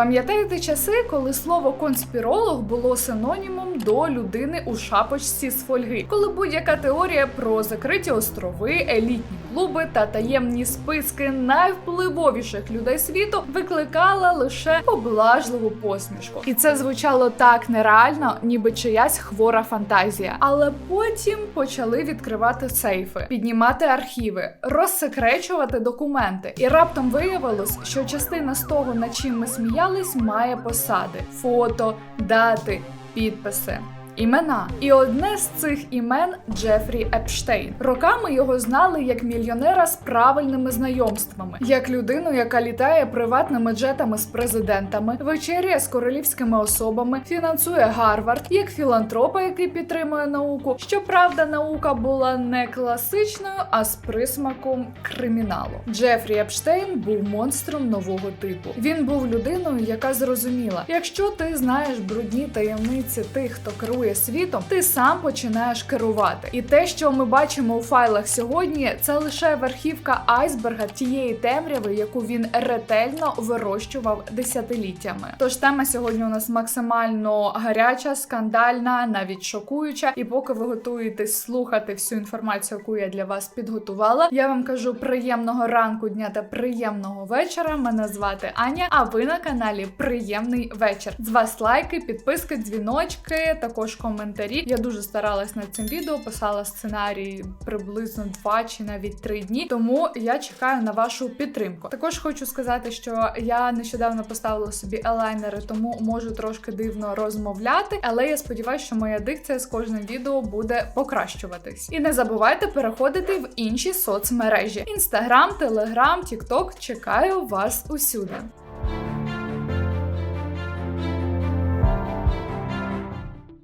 Пам'ятаєте часи, коли слово конспіролог було синонімом до людини у шапочці з фольги, коли будь-яка теорія про закриті острови, елітні клуби та таємні списки найвпливовіших людей світу викликала лише поблажливу посмішку, і це звучало так нереально, ніби чиясь хвора фантазія. Але потім почали відкривати сейфи, піднімати архіви, розсекречувати документи. І раптом виявилось, що частина з того, над чим ми сміялись, має посади, фото, дати, підписи. Імена, і одне з цих імен Джефрі Епштейн. Роками його знали як мільйонера з правильними знайомствами, як людину, яка літає приватними джетами з президентами, вечеряє з королівськими особами, фінансує Гарвард, як філантропа, який підтримує науку. Щоправда, наука була не класичною, а з присмаком криміналу. Джефрі Епштейн був монстром нового типу. Він був людиною, яка зрозуміла, якщо ти знаєш брудні таємниці тих, хто керує світом, ти сам починаєш керувати. І те, що ми бачимо у файлах сьогодні, це лише верхівка айсберга тієї темряви, яку він ретельно вирощував десятиліттями. Тож тема сьогодні у нас максимально гаряча, скандальна, навіть шокуюча. І поки ви готуєтесь слухати всю інформацію, яку я для вас підготувала, я вам кажу приємного ранку, дня та приємного вечора. Мене звати Аня. А ви на каналі Приємний вечір. З вас лайки, підписки, дзвіночки, також коментарі. Я дуже старалась над цим відео, писала сценарій приблизно два чи навіть три дні. Тому я чекаю на вашу підтримку. Також хочу сказати, що я нещодавно поставила собі елайнери, тому можу трошки дивно розмовляти. Але я сподіваюся, що моя дикція з кожним відео буде покращуватись. І не забувайте переходити в інші соцмережі: інстаграм, телеграм, тікток. Чекаю вас усюди.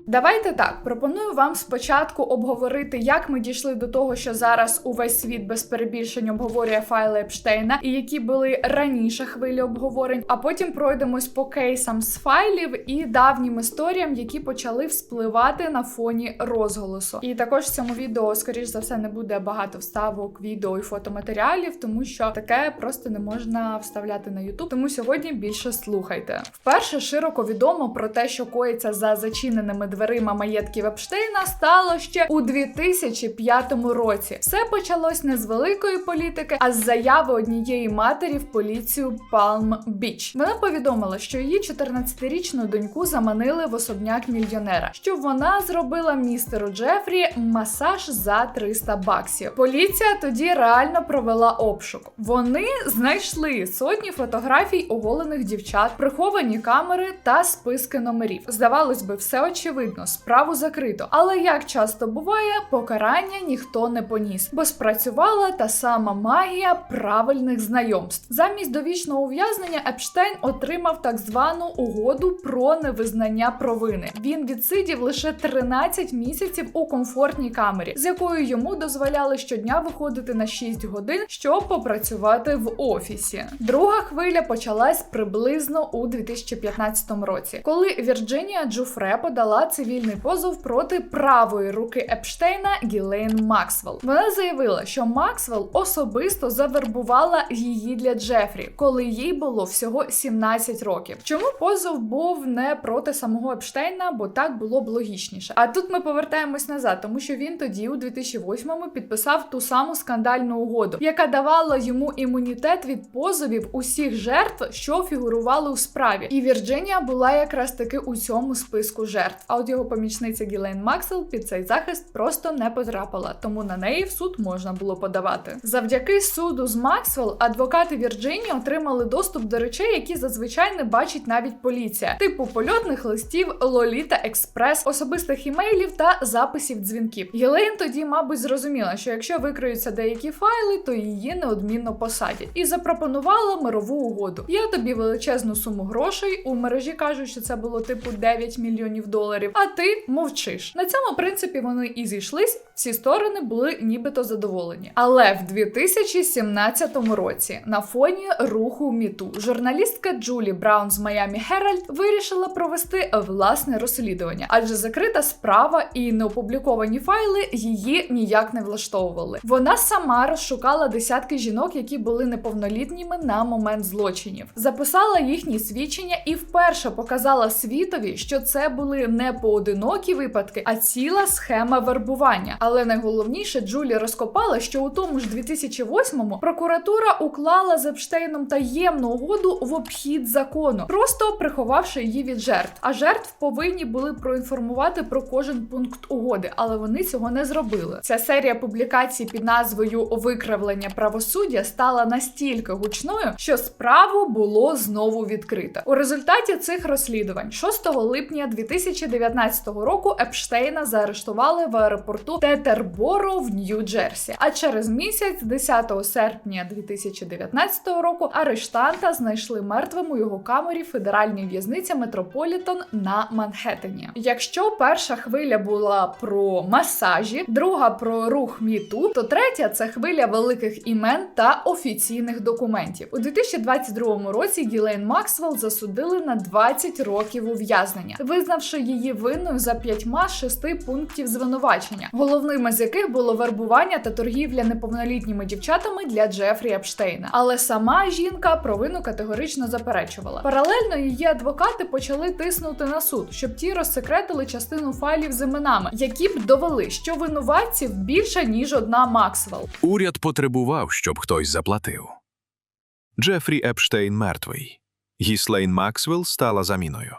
Давайте так, пропоную вам спочатку обговорити, як ми дійшли до того, що зараз увесь світ без перебільшень обговорює файли Епштейна, і які були раніше хвилі обговорень. А потім пройдемось по кейсам з файлів і давнім історіям, які почали вспливати на фоні розголосу. І також в цьому відео, скоріш за все, не буде багато вставок, відео і фотоматеріалів, тому що таке просто не можна вставляти на YouTube. Тому сьогодні більше слухайте. Вперше широко відомо про те, що коїться за зачиненими дверима маєтків Епштейна стало ще у 2005 році. Все почалось не з великої політики, а з заяви однієї матері в поліцію Палм Біч. Вона повідомила, що її 14-річну доньку заманили в особняк мільйонера, що вона зробила містеру Джефрі масаж за 300 баксів. Поліція тоді реально провела обшук. Вони знайшли сотні фотографій оголених дівчат, приховані камери та списки номерів. Здавалось би, все очевидно, справу закрито. Але як часто буває, покарання ніхто не поніс, бо спрацювала та сама магія правильних знайомств. Замість довічного ув'язнення Епштейн отримав так звану угоду про невизнання провини. Він відсидів лише 13 місяців у комфортній камері, з якою йому дозволяли щодня виходити на 6 годин, щоб попрацювати в офісі. Друга хвиля почалась приблизно у 2015 році, коли Вірджинія Джуфре подала цивільний позов проти правої руки Епштейна Гілейн Максвелл. Вона заявила, що Максвелл особисто завербувала її для Джефрі, коли їй було всього 17 років. Чому позов був не проти самого Епштейна, бо так було б логічніше. А тут ми повертаємось назад, тому що він тоді, у 2008-му, підписав ту саму скандальну угоду, яка давала йому імунітет від позовів усіх жертв, що фігурували у справі. І Вірджинія була якраз таки у цьому списку жертв. А от його помічниця Гілейн Максел під цей захист просто не потрапила, тому на неї в суд можна було подавати. Завдяки суду з Максвелл адвокати Вірджинії отримали доступ до речей, які зазвичай не бачить навіть поліція, типу польотних листів, Лоліта Експрес, особистих імейлів та записів дзвінків. Гілейн тоді, мабуть, зрозуміла, що якщо викриються деякі файли, то її неодмінно посадять, і запропонувала мирову угоду. Я тобі величезну суму грошей. У мережі кажуть, що це було типу 9 мільйонів доларів. А ти мовчиш. На цьому принципі вони і зійшлись. Всі сторони були нібито задоволені. Але в 2017 році на фоні руху Міту журналістка Джулі Браун з Miami Herald вирішила провести власне розслідування, адже закрита справа і неопубліковані файли її ніяк не влаштовували. Вона сама розшукала десятки жінок, які були неповнолітніми на момент злочинів, записала їхні свідчення і вперше показала світові, що це були не поодинокі випадки, а ціла схема вербування. Але найголовніше Джулі розкопала, що у тому ж 2008-му прокуратура уклала з Епштейном таємну угоду в обхід закону, просто приховавши її від жертв. А жертв повинні були проінформувати про кожен пункт угоди, але вони цього не зробили. Ця серія публікацій під назвою Викривлення правосуддя стала настільки гучною, що справу було знову відкрито. У результаті цих розслідувань 6 липня 2019 року Епштейна заарештували в аеропорту Тетерборо в Нью-Джерсі. А через місяць, 10 серпня 2019 року, арештанта знайшли мертвим у його камері федеральної в'язниці Метрополітон на Манхеттені. Якщо перша хвиля була про масажі, друга про рух міту, то третя це хвиля великих імен та офіційних документів. У 2022 році Гілейн Максвелл засудили на 20 років ув'язнення, визнавши її винною за п'ятьма з шести пунктів звинувачення, головними з яких було вербування та торгівля неповнолітніми дівчатами для Джефрі Епштейна. Але сама жінка провину категорично заперечувала. Паралельно її адвокати почали тиснути на суд, щоб ті розсекретили частину файлів з іменами, які б довели, що винуватців більше ніж одна Максвелл. Уряд потребував, щоб хтось заплатив. Джефрі Епштейн мертвий. Гіслейн Максвелл стала заміною.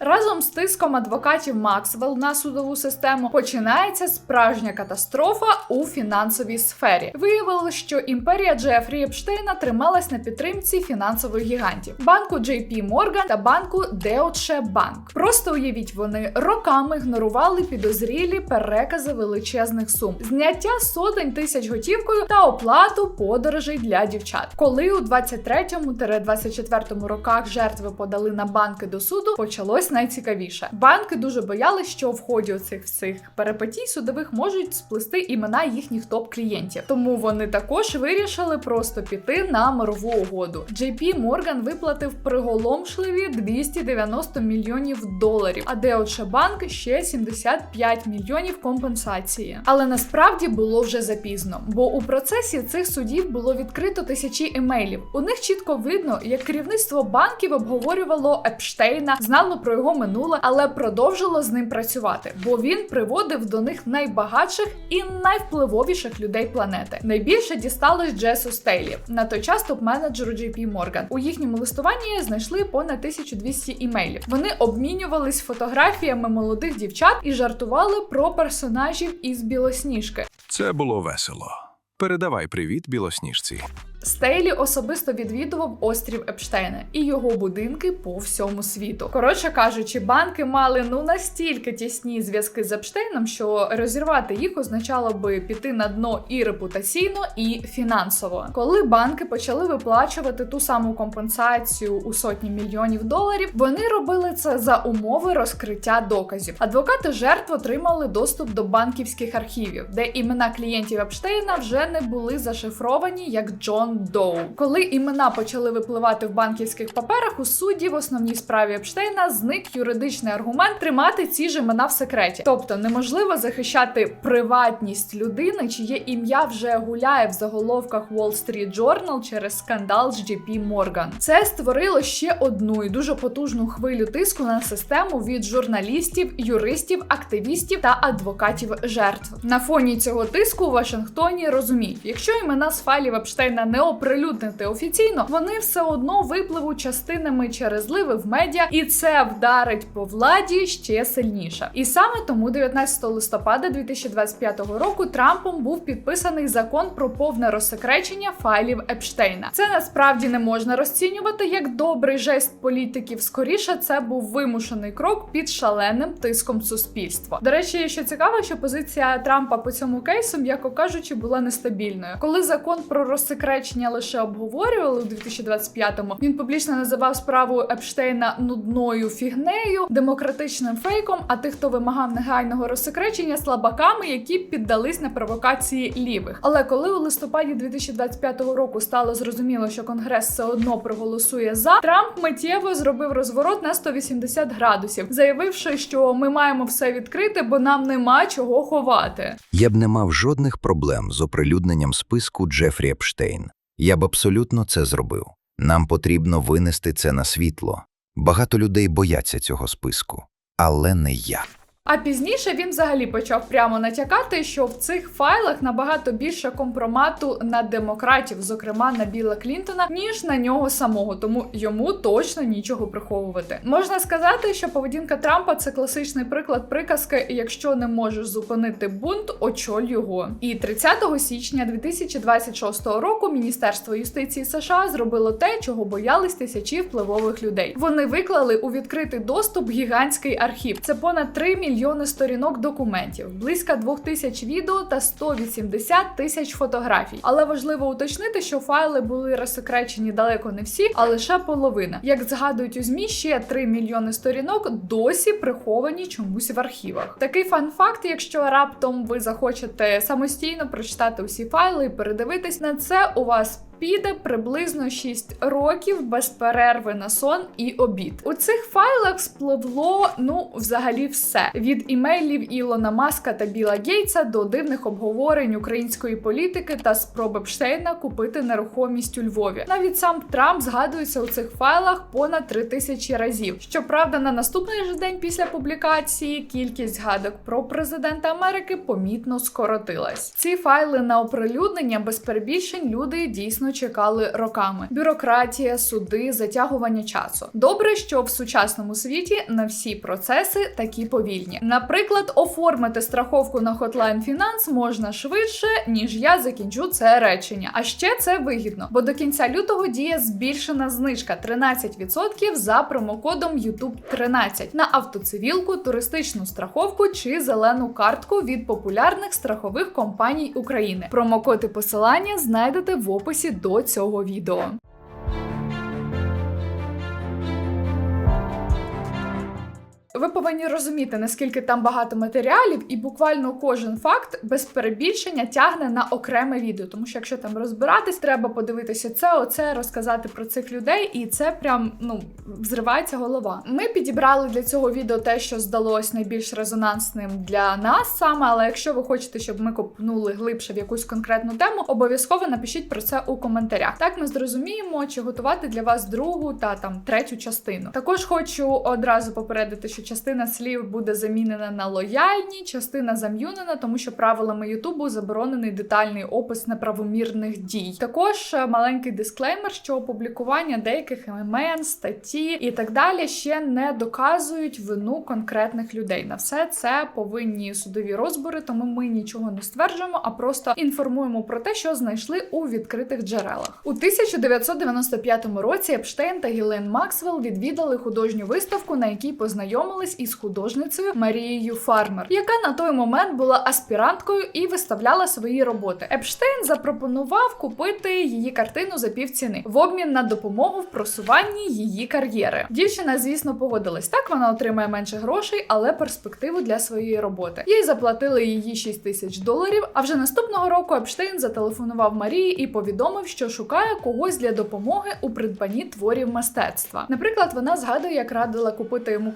Разом з тиском адвокатів Максвелл на судову систему починається справжня катастрофа у фінансовій сфері. Виявилось, що імперія Джефрі Епштейна трималась на підтримці фінансових гігантів банку JP Morgan та банку Deutsche Bank. Просто уявіть, вони роками ігнорували підозрілі перекази величезних сум, зняття сотень тисяч готівкою та оплату подорожей для дівчат. Коли у 23-24 роках жертви подали на банки до суду, почалось найцікавіше. Банки дуже боялись, що в ході оцих всіх перипетій судових можуть сплести імена їхніх топ-клієнтів. Тому вони також вирішили просто піти на мирову угоду. JP Morgan виплатив приголомшливі 290 мільйонів доларів, а Deutsche ще 75 мільйонів компенсації. Але насправді було вже запізно, бо у процесі цих судів було відкрито тисячі емейлів. У них чітко видно, як керівництво банків обговорювало Епштейна, знало про його минуле, але продовжило з ним працювати, бо він приводив до них найбагатших і найвпливовіших людей планети. Найбільше дісталось Джесу Стейлі, на той час топ-менеджеру JP Morgan. У їхньому листуванні знайшли понад 1200 імейлів. Вони обмінювались фотографіями молодих дівчат і жартували про персонажів із білосніжки. Це було весело. Передавай привіт білосніжці. Стейлі особисто відвідував острів Епштейна і його будинки по всьому світу. Коротше кажучи, банки мали ну настільки тісні зв'язки з Епштейном, що розірвати їх означало би піти на дно і репутаційно, і фінансово. Коли банки почали виплачувати ту саму компенсацію у сотні мільйонів доларів, вони робили це за умови розкриття доказів. Адвокати жертв отримали доступ до банківських архівів, де імена клієнтів Епштейна вже не були зашифровані як Джон Доу. Коли імена почали випливати в банківських паперах, у суді в основній справі Епштейна зник юридичний аргумент тримати ці ж імена в секреті. Тобто неможливо захищати приватність людини, чиє ім'я вже гуляє в заголовках Wall Street Journal через скандал з JP Morgan. Це створило ще одну і дуже потужну хвилю тиску на систему від журналістів, юристів, активістів та адвокатів жертв. На фоні цього тиску у Вашингтоні розуміють, якщо імена з файлів Епштейна не оприлюднити офіційно, вони все одно випливуть частинами через зливи в медіа, і це вдарить по владі ще сильніше. І саме тому 19 листопада 2025 року Трампом був підписаний закон про повне розсекречення файлів Епштейна. Це насправді не можна розцінювати як добрий жест політиків. Скоріше це був вимушений крок під шаленим тиском суспільства. До речі, що цікаво, що позиція Трампа по цьому кейсу, м'яко кажучи, була нестабільною. Коли закон про розсекречення розсекречення лише обговорювали у 2025-му. Він публічно називав справу Епштейна нудною фігнею, демократичним фейком. А тих, хто вимагав негайного розсекречення, слабаками, які піддались на провокації лівих. Але коли у листопаді 2025 року стало зрозуміло, що конгрес все одно проголосує за, Трамп миттєво зробив розворот на 180 градусів, заявивши, що ми маємо все відкрити, бо нам нема чого ховати. Я б не мав жодних проблем з оприлюдненням списку Джефрі Епштейн. Я б абсолютно це зробив. Нам потрібно винести це на світло. Багато людей бояться цього списку, але не я. А пізніше він взагалі почав прямо натякати, що в цих файлах набагато більше компромату на демократів, зокрема на Біла Клінтона, ніж на нього самого, тому йому точно нічого приховувати. Можна сказати, що поведінка Трампа це класичний приклад приказки: якщо не можеш зупинити бунт, очоль його. І 30 січня 2026 року Міністерство юстиції США зробило те, чого боялись тисячі впливових людей. Вони виклали у відкритий доступ гігантський архів. Це понад 3 мільйони сторінок документів, близько 2 тисяч відео та 180 тисяч фотографій. Але важливо уточнити, що файли були розсекречені далеко не всі, а лише половина. Як згадують у змі, ще 3 мільйони сторінок досі приховані чомусь в архівах. Такий фан-факт, якщо раптом ви захочете самостійно прочитати усі файли і передивитись на це, у вас. Піде приблизно 6 років без перерви на сон і обід. У цих файлах спливло ну взагалі все від імейлів Ілона Маска та Біла Гейтса до дивних обговорень української політики та спроби Пштейна купити нерухомість у Львові. Навіть сам Трамп згадується у цих файлах понад 3 тисячі разів. Щоправда, на наступний же день після публікації кількість згадок про президента Америки помітно скоротилась. Ці файли на оприлюднення без перебільшень люди дійсно чекали роками. Бюрократія, суди, затягування часу. Добре, що в сучасному світі на всі процеси такі повільні. Наприклад, оформити страховку на Hotline Finance можна швидше, ніж я закінчу це речення. А ще це вигідно, бо до кінця лютого діє збільшена знижка 13% за промокодом YouTube 13 на автоцивілку, туристичну страховку чи зелену картку від популярних страхових компаній України. Промокод і посилання знайдете в описі до цього відео. Ви повинні розуміти, наскільки там багато матеріалів, і буквально кожен факт без перебільшення тягне на окреме відео. Тому що якщо там розбиратись, треба подивитися це, оце, розказати про цих людей, і це прям ну взривається голова. Ми підібрали для цього відео те, що здалось найбільш резонансним для нас саме. Але якщо ви хочете, щоб ми копнули глибше в якусь конкретну тему, обов'язково напишіть про це у коментарях. Так ми зрозуміємо, чи готувати для вас другу та там третю частину. Також хочу одразу попередити, що частина слів буде замінена на лояльні, частина зам'юнена, тому що правилами Ютубу заборонений детальний опис неправомірних дій. Також е, маленький дисклеймер, що опублікування деяких імен, статті і так далі ще не доказують вину конкретних людей. На все це повинні судові розбори, тому ми нічого не стверджуємо, а просто інформуємо про те, що знайшли у відкритих джерелах. У 1995 році Епштейн та Гілен Максвелл відвідали художню виставку, на якій познайомились із художницею Марією Фармер, яка на той момент була аспіранткою і виставляла свої роботи. Епштейн запропонував купити її картину за півціни в обмін на допомогу в просуванні її кар'єри. Дівчина, звісно, погодилась. Так вона отримає менше грошей, але перспективу для своєї роботи. Їй заплатили її 6 тисяч доларів. А вже наступного року Епштейн зателефонував Марії і повідомив, що шукає когось для допомоги у придбанні творів мистецтва. Наприклад, вона згадує, як радила купити йому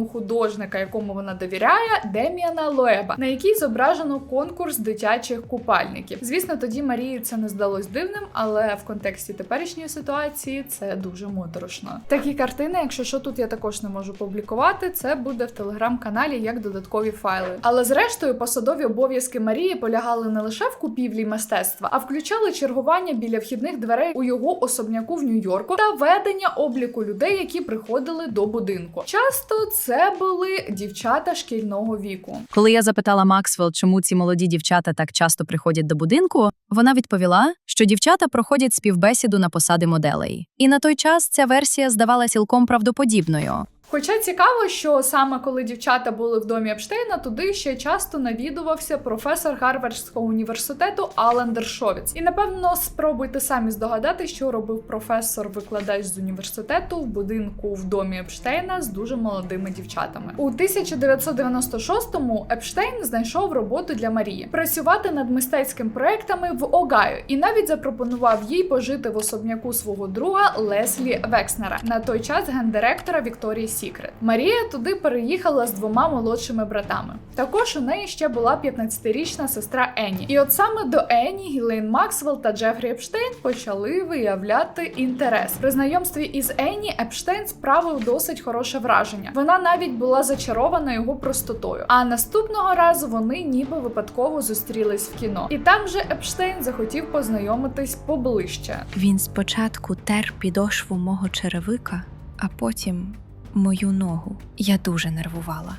картину художника, якому вона довіряє, Деміана Лоеба, на якій зображено конкурс дитячих купальників. Звісно, тоді Марії це не здалось дивним, але в контексті теперішньої ситуації це дуже моторошно. Такі картини, якщо що, тут я також не можу публікувати, це буде в телеграм-каналі як додаткові файли. Але зрештою, посадові обов'язки Марії полягали не лише в купівлі мистецтва, а включали чергування біля вхідних дверей у його особняку в Нью-Йорку та ведення обліку людей, які приходили до будинку. Часто це були дівчата шкільного віку. Коли я запитала Максвелл, чому ці молоді дівчата так часто приходять до будинку, вона відповіла, що дівчата проходять співбесіду на посади моделей. І на той час ця версія здавала цілком правдоподібною. Хоча цікаво, що саме коли дівчата були в домі Епштейна, туди ще часто навідувався професор Гарвардського університету Алан Дершовіц. І напевно спробуйте самі здогадати, що робив професор-викладач з університету в будинку в домі Епштейна з дуже молодими дівчатами. У 1996-му Епштейн знайшов роботу для Марії працювати над мистецькими проектами в Огайо і навіть запропонував їй пожити в особняку свого друга Леслі Векснера, на той час гендиректора Вікторії Сікрет. Марія туди переїхала з двома молодшими братами. Також у неї ще була 15-річна сестра Енні. І от саме до Енні Гілейн Максвелл та Джефрі Епштейн почали виявляти інтерес. При знайомстві із Енні Епштейн справив досить хороше враження. Вона навіть була зачарована його простотою. А наступного разу вони ніби випадково зустрілись в кіно. І там же Епштейн захотів познайомитись поближче. Він спочатку тер підошву мого черевика, а потім мою ногу. Я дуже нервувала.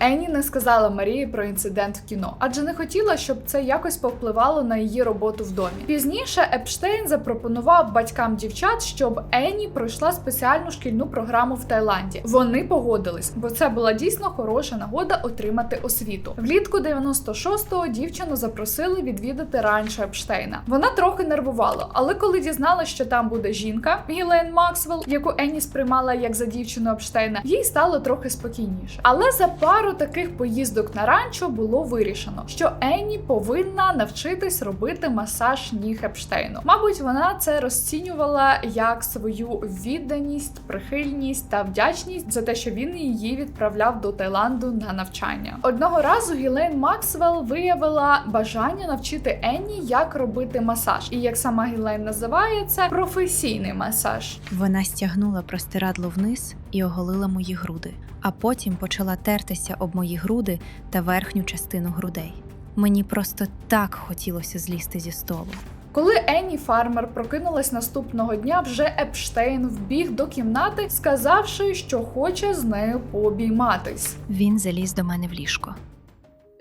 Енні не сказала Марії про інцидент в кіно, адже не хотіла, щоб це якось повпливало на її роботу в домі. Пізніше Епштейн запропонував батькам дівчат, щоб Енні пройшла спеціальну шкільну програму в Таїланді. Вони погодились, бо це була дійсно хороша нагода отримати освіту. Влітку 96-го дівчину запросили відвідати ранчо Епштейна. Вона трохи нервувала, але коли дізналась, що там буде жінка Гілен Максвелл, яку Енні сприймала як за дівчину Епштейна, їй стало трохи спокійніше. Але за пару таких поїздок на ранчо було вирішено, що Енні повинна навчитись робити масаж ніг Епштейну. Мабуть, вона це розцінювала як свою відданість, прихильність та вдячність за те, що він її відправляв до Таїланду на навчання. Одного разу Гілейн Максвелл виявила бажання навчити Енні, як робити масаж, і як сама Гілейн називає це професійний масаж. Вона стягнула простирадло вниз і оголила мої груди, а потім почала тертися об мої груди та верхню частину грудей. Мені просто так хотілося злізти зі столу. Коли Енні Фармер прокинулась наступного дня, вже Епштейн вбіг до кімнати, сказавши, що хоче з нею пообійматись. Він заліз до мене в ліжко.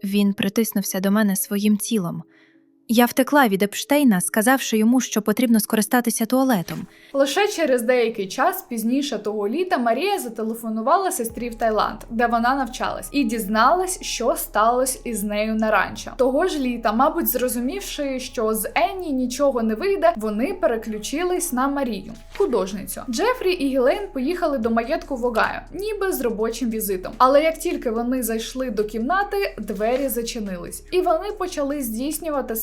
Він притиснувся до мене своїм тілом. Я втекла від Епштейна, сказавши йому, що потрібно скористатися туалетом. Лише через деякий час пізніше того літа Марія зателефонувала сестрі в Таїланд, де вона навчалась, і дізналась, що сталося із нею на ранчо. Того ж літа, мабуть, зрозумівши, що з Енні нічого не вийде, вони переключились на Марію, художницю. Джефрі і Гілейн поїхали до маєтку в Огайо, ніби з робочим візитом. Але як тільки вони зайшли до кімнати, двері зачинились, і вони почали здійснювати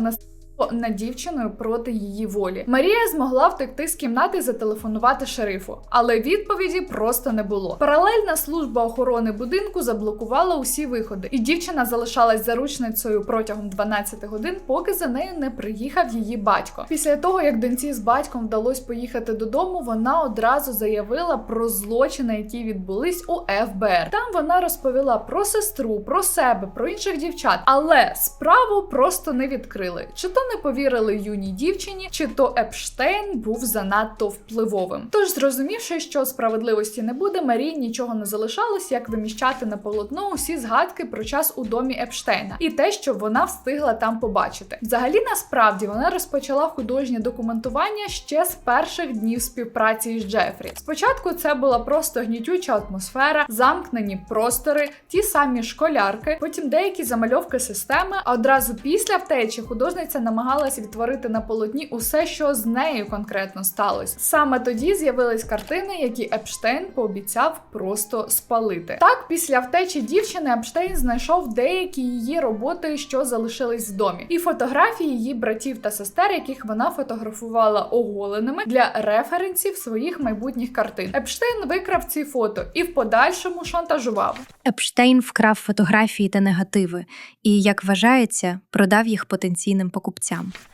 насильство над дівчиною проти її волі. Марія змогла втекти з кімнати і зателефонувати шерифу, але відповіді просто не було. Паралельна служба охорони будинку заблокувала усі виходи, і дівчина залишалась заручницею протягом 12 годин, поки за нею не приїхав її батько. Після того, як доньці з батьком вдалося поїхати додому, вона одразу заявила про злочини, які відбулись у ФБР. Там вона розповіла про сестру, про себе, про інших дівчат, але справу просто не відкрили. Чи то не повірили юній дівчині, чи то Епштейн був занадто впливовим. Тож, зрозумівши, що справедливості не буде, Марії нічого не залишалось, як виміщати на полотно усі згадки про час у домі Епштейна і те, що вона встигла там побачити. Взагалі, насправді, вона розпочала художнє документування ще з перших днів співпраці з Джефрі. Спочатку це була просто гнітюча атмосфера, замкнені простори, ті самі школярки, потім деякі замальовки системи. А одразу після втечі художниця намагалася відтворити на полотні усе, що з нею конкретно сталося. Саме тоді з'явились картини, які Епштейн пообіцяв просто спалити. Так, після втечі дівчини Епштейн знайшов деякі її роботи, що залишились в домі, і фотографії її братів та сестер, яких вона фотографувала оголеними для референсів своїх майбутніх картин. Епштейн викрав ці фото і в подальшому шантажував. Епштейн вкрав фотографії та негативи і, як вважається, продав їх потенційним покупцям.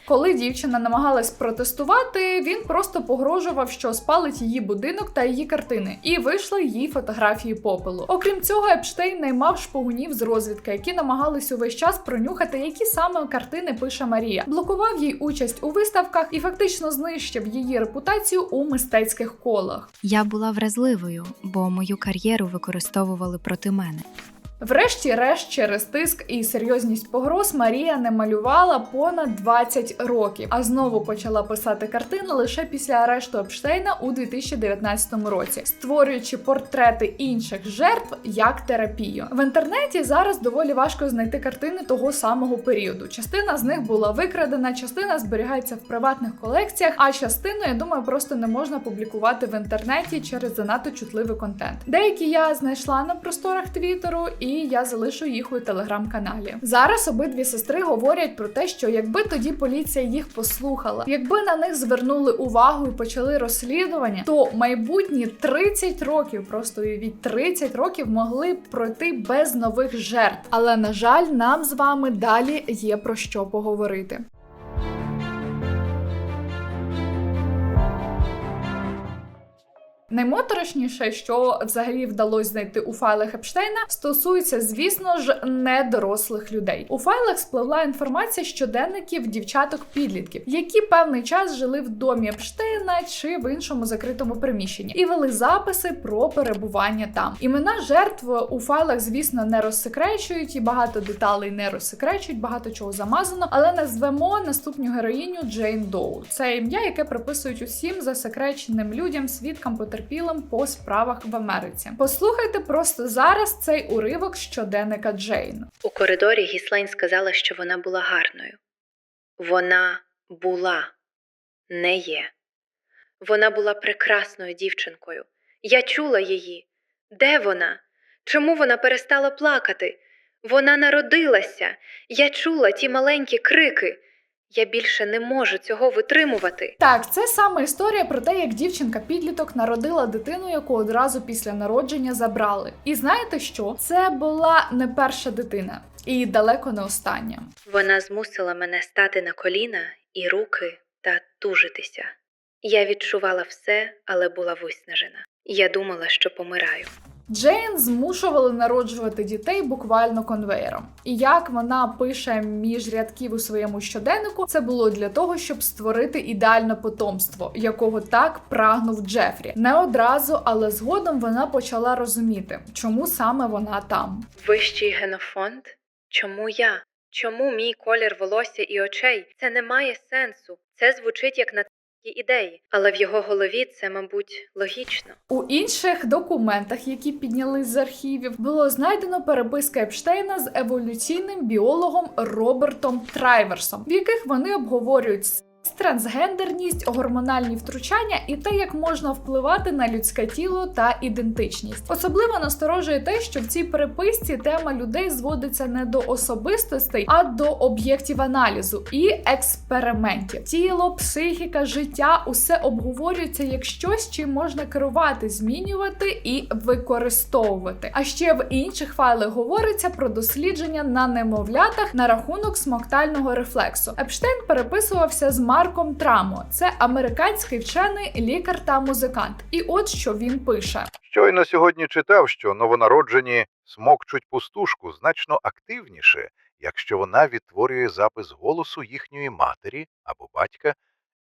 Коли дівчина намагалась протестувати, він просто погрожував, що спалить її будинок та її картини, і вийшли її фотографії попелу. Окрім цього, Епштейн наймав шпигунів з розвідки, які намагались увесь час пронюхати, які саме картини пише Марія, блокував їй участь у виставках і фактично знищив її репутацію у мистецьких колах. Я була вразливою, бо мою кар'єру використовували проти мене. Врешті-решт, через тиск і серйозність погроз Марія не малювала понад 20 років, а знову почала писати картини лише після арешту Епштейна у 2019 році, створюючи портрети інших жертв як терапію. В інтернеті зараз доволі важко знайти картини того самого періоду. Частина з них була викрадена, частина зберігається в приватних колекціях, а частину, я думаю, просто не можна публікувати в інтернеті через занадто чутливий контент. Деякі я знайшла на просторах Твіттеру, і я залишу їх у телеграм-каналі. Зараз обидві сестри говорять про те, що якби тоді поліція їх послухала, якби на них звернули увагу і почали розслідування, то майбутні 30 років, просто від 30 років могли пройти без нових жертв. Але на жаль, нам з вами далі є про що поговорити. Наймоторошніше, що взагалі вдалося знайти у файлах Епштейна, стосується, звісно ж, недорослих людей. У файлах спливла інформація щоденників дівчаток-підлітків, які певний час жили в домі Епштейна чи в іншому закритому приміщенні, і вели записи про перебування там. Імена жертв у файлах, звісно, не розсекречують, і багато деталей не розсекречують, багато чого замазано. Але назвемо наступну героїню Джейн Доу. Це ім'я, яке приписують усім засекреченим людям, свідкам потерпілим по справах в Америці. Послухайте просто зараз цей уривок щоденника Джейн. У коридорі Гіслейн сказала, що вона була гарною. Вона була, не є. Вона була прекрасною дівчинкою. Я чула її. Де вона? Чому вона перестала плакати? Вона народилася. Я чула ті маленькі крики. Я більше не можу цього витримувати. Так, це саме історія про те, як дівчинка-підліток народила дитину, яку одразу після народження забрали. І знаєте що? Це була не перша дитина, і далеко не остання. Вона змусила мене стати на коліна і руки та тужитися. Я відчувала все, але була виснажена. Я думала, що помираю. Джейн змушували народжувати дітей буквально конвеєром. І як вона пише між рядків у своєму щоденнику, це було для того, щоб створити ідеальне потомство, якого так прагнув Джефрі. Не одразу, але згодом вона почала розуміти, чому саме вона там. Вищий генофонд? Чому я? Чому мій колір волосся і очей? Це не має сенсу. Це звучить як на ідеї, але в його голові це, мабуть, логічно. У інших документах, які підняли з архівів, було знайдено переписка Епштейна з еволюційним біологом Робертом Трайверсом, в яких вони обговорюють трансгендерність, гормональні втручання і те, як можна впливати на людське тіло та ідентичність. Особливо насторожує те, що в цій переписці тема людей зводиться не до особистостей, а до об'єктів аналізу і експериментів. Тіло, психіка, життя усе обговорюється як щось, чим можна керувати, змінювати і використовувати. А ще в інших файлах говориться про дослідження на немовлятах на рахунок смоктального рефлексу. Епштейн переписувався з Марком Трамо. Це американський вчений лікар та музикант. І от що він пише: Щойно сьогодні читав, що новонароджені смокчуть пустушку значно активніше, якщо вона відтворює запис голосу їхньої матері або батька,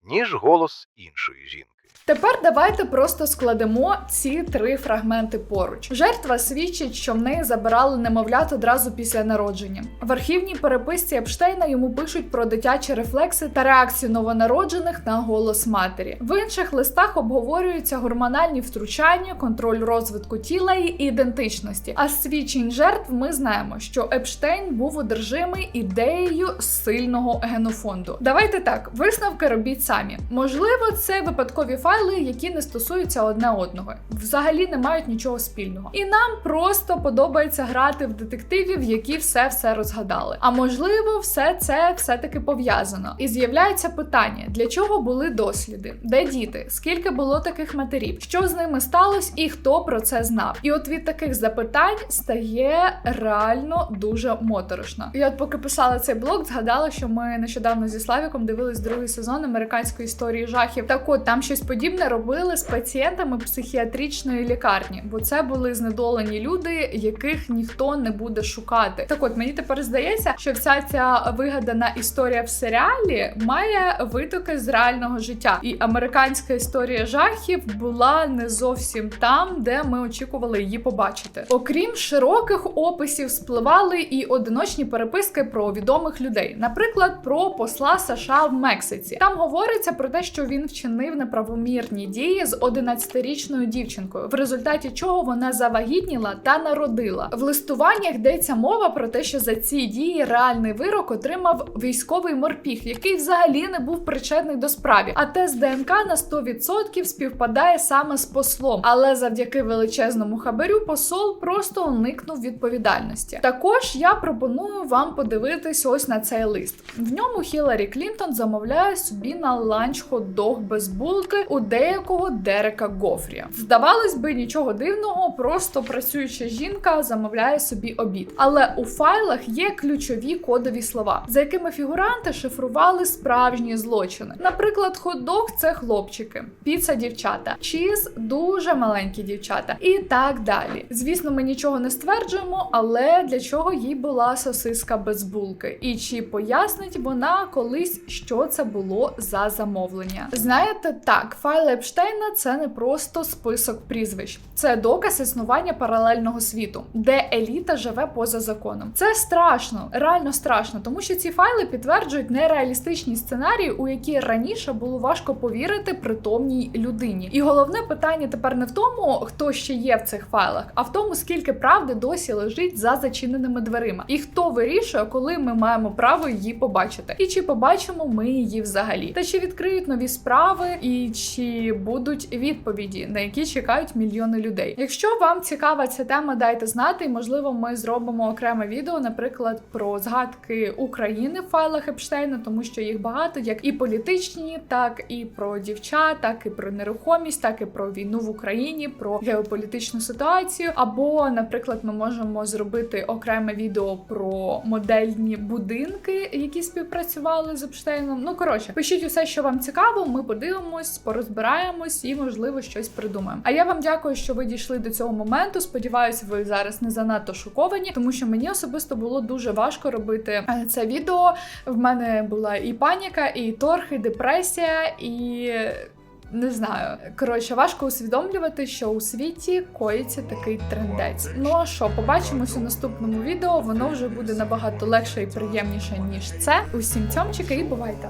ніж голос іншої жінки. Тепер давайте просто складемо ці три фрагменти поруч. Жертва свідчить, що в неї забирали немовлят одразу після народження. В архівній переписці Епштейна йому пишуть про дитячі рефлекси та реакцію новонароджених на голос матері. В інших листах обговорюються гормональні втручання, контроль розвитку тіла і ідентичності. А з свідчень жертв ми знаємо, що Епштейн був одержимий ідеєю сильного генофонду. Давайте так, висновки робіть самі. Можливо, це випадкові файли, які не стосуються одне одного, взагалі не мають нічого спільного. І нам просто подобається грати в детективів, які все все розгадали. А можливо, все це все-таки пов'язано. І з'являється питання: для чого були досліди? Де діти? Скільки було таких матерів? Що з ними сталося і хто про це знав? І от від таких запитань стає реально дуже моторошно. І от поки писала цей блог, згадала, що ми нещодавно зі Славіком дивились другий сезон американської історії жахів. Так от там щось подібне робили з пацієнтами психіатричної лікарні, бо це були знедолені люди, яких ніхто не буде шукати. Так от мені тепер здається, що вся ця вигадана історія в серіалі має витоки з реального життя, і американська історія жахів була не зовсім там, де ми очікували її побачити. Окрім широких описів, спливали і одиночні переписки про відомих людей, наприклад, про посла США в Мексиці. Там говориться про те, що він вчинив неправомірні дії з 11-річною дівчинкою, в результаті чого вона завагітніла та народила. В листуваннях йдеться мова про те, що за ці дії реальний вирок отримав військовий морпіг, який взагалі не був причетний до справи. А тест ДНК на 100% співпадає саме з послом. Але завдяки величезному хабарю посол просто уникнув відповідальності. Також я пропоную вам подивитись ось на цей лист. В ньому Хіларі Клінтон замовляє собі на ланч хот-дог без булки у деякого Дерека Гофрі. Здавалось би, нічого дивного, просто працююча жінка замовляє собі обід. Але у файлах є ключові кодові слова, за якими фігуранти шифрували справжні злочини. Наприклад, хот-дог – це хлопчики, піца дівчата, чіз дуже маленькі дівчата, і так далі. Звісно, ми нічого не стверджуємо, але для чого їй була сосиска без булки? І чи пояснить вона колись, що це було за замовлення? Знаєте, так, файл Епштейна це не просто список прізвищ, це доказ існування паралельного світу, де еліта живе поза законом. Це страшно, реально страшно, тому що ці файли підтверджують нереалістичні сценарії, у які раніше було важко повірити притомній людині. І головне питання тепер не в тому, хто ще є в цих файлах, а в тому, скільки правди досі лежить за зачиненими дверима, і хто вирішує, коли ми маємо право її побачити, і чи побачимо ми її взагалі, та чи відкриють нові справи, і чи будуть відповіді, на які чекають мільйони людей. Якщо вам цікава ця тема, дайте знати, і можливо, ми зробимо окреме відео, наприклад, про згадки України в файлах Епштейна, тому що їх багато, як і політичні, так і про дівчат, так і про нерухомість, так і про війну в Україні, про геополітичну ситуацію. Або, наприклад, ми можемо зробити окреме відео про модельні будинки, які співпрацювали з Епштейном. Ну коротше, пишіть усе, що вам цікаво. Ми подивимось, порозбираємось і, можливо, щось придумаємо. А я вам дякую, що ви дійшли до цього моменту. Сподіваюсь, ви зараз не занадто шоковані, тому що мені особисто було дуже важко робити е, це відео. В мене була і паніка, і торг, і депресія, і. Не знаю. Коротше, важко усвідомлювати, що у світі коїться такий трендець. Ну а що, побачимось у наступному відео. Воно вже буде набагато легше і приємніше, ніж це. Усім цьомчики і бувайте!